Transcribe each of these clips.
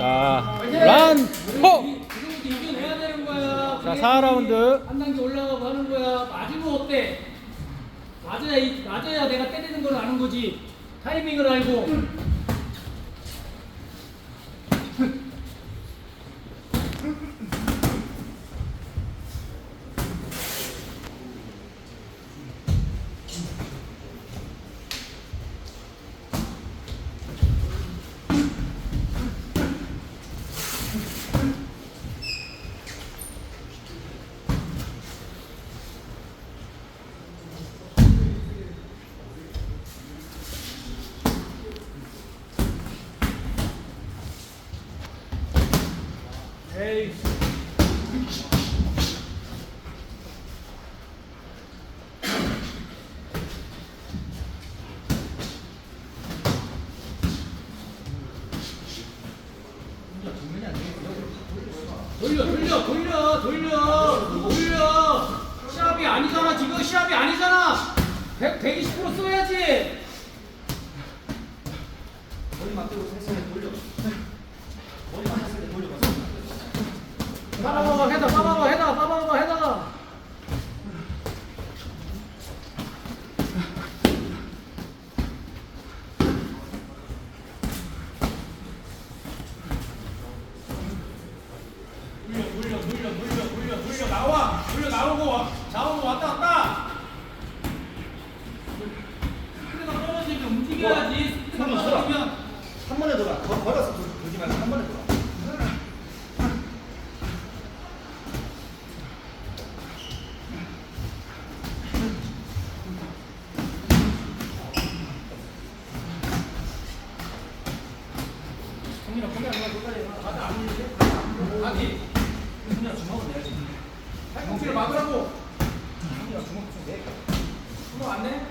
자, 란, 포! 자, 4라운드. 한 단계 올라가고 하는 거야. 맞으면 어때? 맞아야, 이- 맞아야 내가 때리는 걸 아는 거지. 타이밍을 알고. 에이. 돌려 돌려 돌려 돌려 돌려. 시합이 아니잖아 지금 시합이 아니잖아. 100, 120% 써야지. 빠바바바 해다 빠바바 해다 빠바바 해다 물려 물려 물려 물려 물려 물려. 나와 물려 나오고 와. 좌우로 왔다 갔다. 스피드가 떨어지면 움직여야지. 스피드가 손을 써라. 떨어지면. 한 번에 돌아. 거, 걸어서 돌- 돌지 말고 한 번에 돌아. 아니 성민아 주먹을 내야지 팔꿈치를 막으라고 성민아 주먹 좀 내. 주먹 안 내?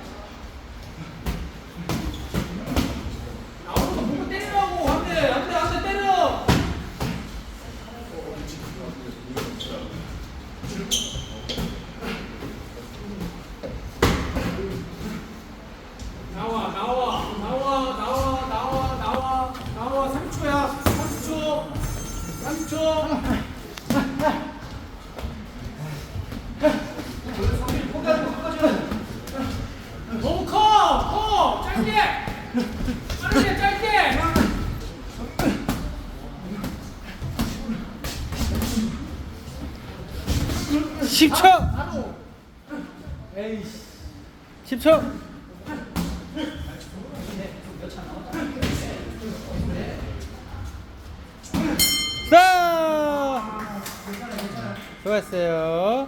나오는 거 보고 때리라고 안돼 안돼 안돼 때려 나와 나와 나와 나와 나와 나와 나와 3초야 3초 3초 너무 커! 커! 짧게! 짧게 짧게! 10초! 바로! 에이씨 10초! 자! 수고했어요.